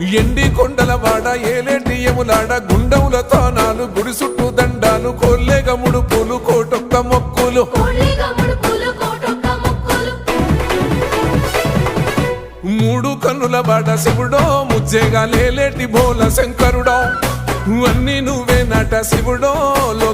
ఎండి కొండల వాడ ఏలేటి ఎములాడ గుండముల తానాలు గుడి చుట్టూ దండాలు కోల్లేగ ముడుపులు కోటొక్క మొక్కులు. మూడు కన్నుల బాడ శివుడో ముజ్జేగా లేలేటి బోల శంకరుడో. అన్ని నువ్వే నట శివుడో లో